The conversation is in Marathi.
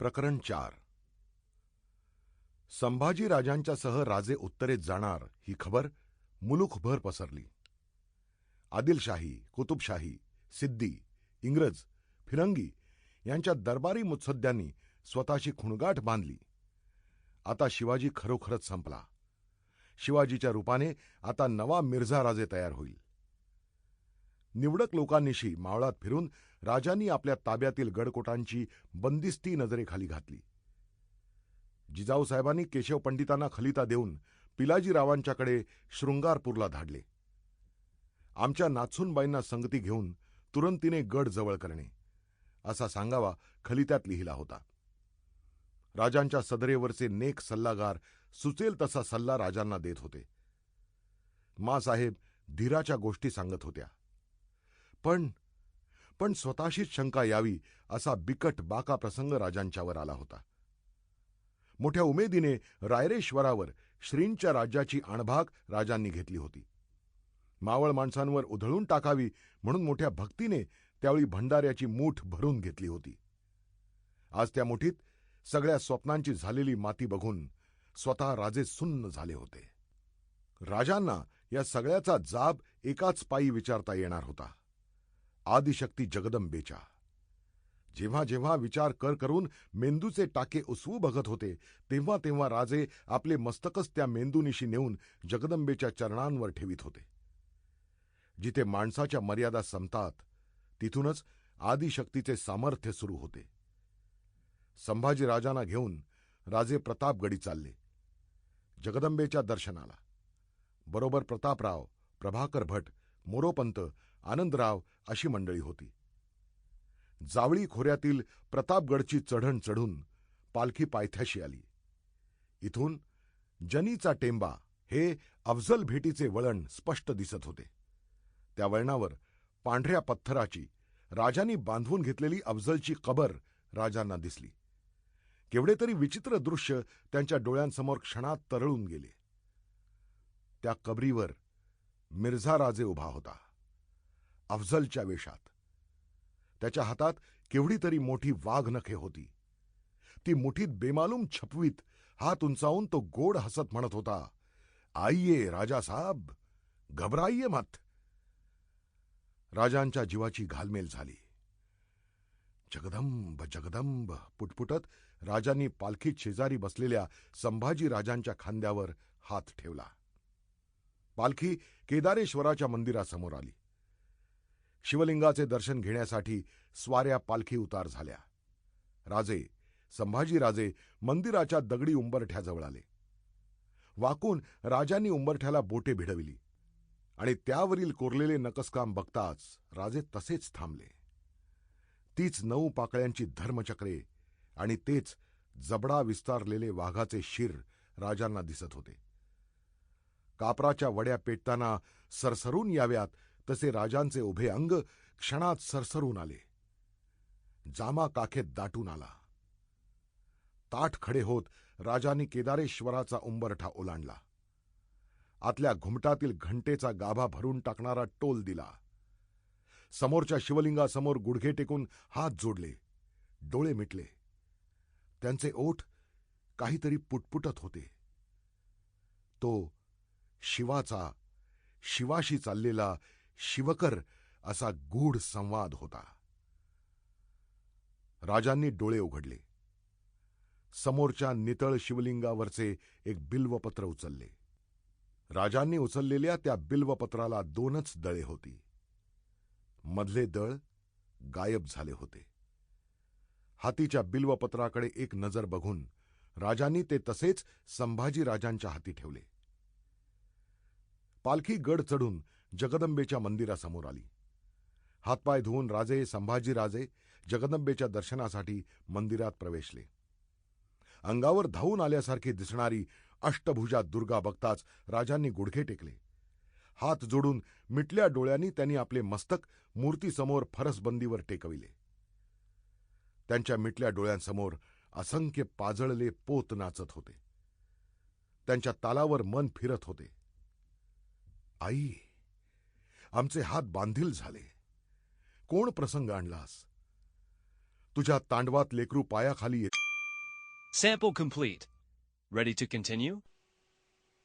प्रकरण चार. संभाजी राजांच्यासह राजे उत्तरेत जाणार ही खबर मुलुखभर पसरली. आदिलशाही कुतुबशाही सिद्दी इंग्रज फिरंगी यांच्या दरबारी मुत्सद्यांनी स्वतःची खुणगाठ बांधली. आता शिवाजी खरोखरच संपला. शिवाजीच्या रूपाने आता नवा मिर्झा राजे तयार होईल. निवडक लोकांनिशी मावळात फिरून राजांनी आपल्या ताब्यातील गडकोटांची बंदिस्ती नजरेखाली घातली. जिजाऊसाहेबांनी केशव पंडितांना खलिता देऊन पिलाजीरावांच्याकडे शृंगारपूरला धाडले. आमच्या नाचूनबाईंना संगती घेऊन तुरंतीने गड जवळ करणे असा सांगावा खलित्यात लिहिला होता. राजांच्या सदरेवरचे नेक सल्लागार सुचेल तसा सल्ला राजांना देत होते. मासाहेब धीराच्या गोष्टी सांगत होत्या. पण पण स्वतःशीच शंका यावी असा बिकट बाका प्रसंग राजांच्यावर आला होता. मोठ्या उमेदीने रायरेश्वरावर श्रींच्या राज्याची आणभाग राजांनी घेतली होती. मावळ माणसांवर उधळून टाकावी म्हणून मोठ्या भक्तीने त्यावेळी भंडाऱ्याची मूठ भरून घेतली होती. आज त्या मुठीत सगळ्या स्वप्नांची झालेली माती बघून स्वतः राजे सुन्न झाले होते. राजांना या सगळ्याचा जाब एकाच पायी विचारता येणार होता. आदिशक्ती जगदंबेच्या. जेव्हा जेव्हा विचार कर करून मेंदूचे टाके उसवू बघत होते तेव्हा तेव्हा राजे आपले मस्तकच त्या मेंदूनिशी नेऊन जगदंबेच्या चरणांवर ठेवित होते. जिथे माणसाच्या मर्यादा संपतात तिथूनच आदिशक्तीचे सामर्थ्य सुरू होते. संभाजीराजांना घेऊन राजे प्रतापगडी चालले. जगदंबेच्या दर्शनाला. बरोबर प्रतापराव प्रभाकर भट मोरोपंत आनंदराव अशी मंडळी होती. जावळी खोऱ्यातील प्रतापगडची चढण चढून पालखी पायथ्याशी आली. इथून जनीचा टेंबा हे अफजल भेटीचे वळण स्पष्ट दिसत होते. त्या वळणावर पांढऱ्या पत्थराची राजांनी बांधवून घेतलेली अफजलची कबर राजांना दिसली. केवढे तरी विचित्र दृश्य त्यांच्या डोळ्यांसमोर क्षणात तरळून गेले. त्या कबरीवर मिर्झा राजे उभा होता. अफजलच्या वेशात त्याच्या हातात केवढी तरी मोठी वाघ नखे होती. ती मुठीत बेमालूम छपवीत हात उंचावून तो गोड हसत म्हणत होता आईये राजा साहब घबराइये मत. राजांच्या जीवाची घालमेल झाली. जगदंब जगदंब पुटपुटत राजांनी पालखीत शेजारी बसलेल्या संभाजी राजांच्या खांद्यावर हात ठेवला. पालखी केदारेश्वराच्या मंदिरासमोर आली. शिवलिंगाचे दर्शन घेण्यासाठी स्वाऱ्या पालखी उतार झाल्या. राजे संभाजीराजे मंदिराच्या दगडी उंबरठ्याजवळ आले. वाकून राजांनी उंबरठ्याला बोटे भिडविली आणि त्यावरील कोरलेले नकसकाम बघताच राजे तसेच थांबले. तीच नऊ पाकळ्यांची धर्मचक्रे आणि तेच जबडा विस्तारलेले वाघाचे शिर राजांना दिसत होते. कापराच्या वड्या पेटताना सरसरून याव्यात तसे राजांचे उभे अंग क्षणात सरसरून आले. जामा काखेत दाटून आला. ताठ खडे होत राजांनी केदारेश्वराचा उंबरठा ओलांडला. आतल्या घुमटातील घंटेचा गाभा भरून टाकणारा टोल दिला. समोरच्या शिवलिंगासमोर गुडघे टेकून हात जोडले. डोळे मिटले. त्यांचे ओठ काहीतरी पुटपुटत होते. तो शिवाचा शिवाशी चाललेला शिवकर असा गूढ संवाद होता. राजांनी डोळे उघडले. समोरच्या नितळ शिवलिंगावरचे एक बिल्वपत्र उचलले. राजांनी उचललेल्या त्या बिल्वपत्राला दोनच दळे होती. मधले दळ गायब झाले होते. हातीच्या बिल्वपत्राकडे एक नजर बघून राजांनी ते तसेच संभाजी राजांच्या हाती ठेवले. पालखी गड चढून जगदंबेच्या मंदिरासमोर आली. हातपाय धुवून राजे संभाजीराजे जगदंबेच्या दर्शनासाठी मंदिरात प्रवेशले. अंगावर धावून आल्यासारखी दिसणारी अष्टभुजा दुर्गा बघताच राजांनी गुडघे टेकले. हात जोडून मिटल्या डोळ्यांनी त्यांनी आपले मस्तक मूर्तीसमोर फरसबंदीवर टेकविले. त्यांच्या मिटल्या डोळ्यांसमोर असंख्य पाजळले पोत नाचत होते. त्यांच्या तालावर मन फिरत होते. आई! आमचे हात बांधील झाले कोण प्रसंग आणलास तुझ्या तांडवात लेकरू पायाखाली येत Sample complete. Ready to continue?